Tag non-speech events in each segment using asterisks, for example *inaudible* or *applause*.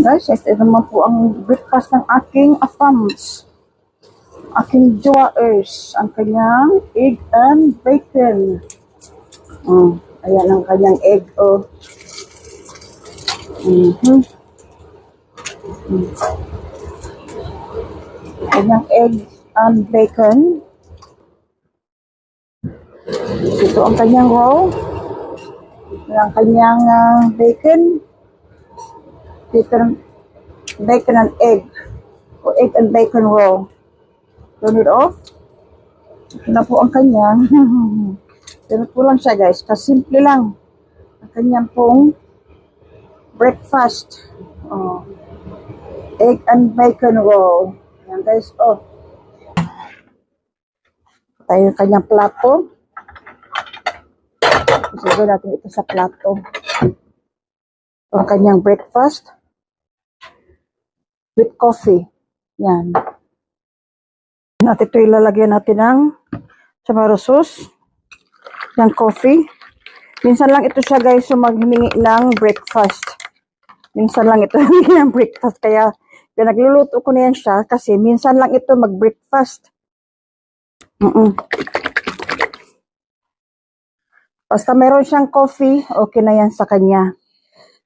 Guys, ito naman po ang breakfast ng aking afams. Aking jowaers. Ang kanyang egg and bacon. Oh, ayan ang kanyang egg. Oh. Mm. Kanyang egg and bacon. Ito ang kanyang roll. Ang kanyang ah, bacon. Bacon, bacon and egg. O egg and bacon roll. Turn it off. Ito na po ang kanyang. *laughs* Ito po lang siya guys. Kasimple lang. Ang kanyang pong breakfast. Oh. Egg and bacon roll. Yan guys. Oh. Tayo yung kanyang plato. Isiguro natin ito sa plato. Ang kanyang breakfast. With coffee. Yan. Natin ito ilalagyan natin ng chamaro sauce. Yung coffee. Minsan lang ito siya guys yung maghimingi ng breakfast. Minsan lang ito *laughs* ng breakfast. Kaya pinagluluto ko na yan siya kasi minsan lang ito mag-breakfast. Mm Basta meron siyang coffee, okay na yan sa kanya.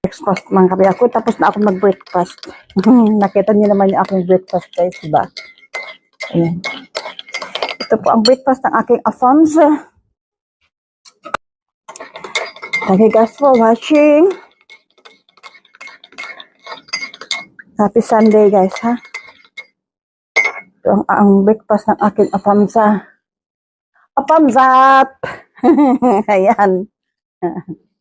Breakfast man kami ako, tapos na ako mag-breakfast. *laughs* Nakita niyo naman yung aking breakfast guys, diba? Ayan. Ito po ang breakfast ng aking Afonso. Thank you guys for watching. Happy Sunday guys, ha? Ito ang, ang breakfast ng aking Afonso. Apamzat! *laughs* Ayan. *laughs*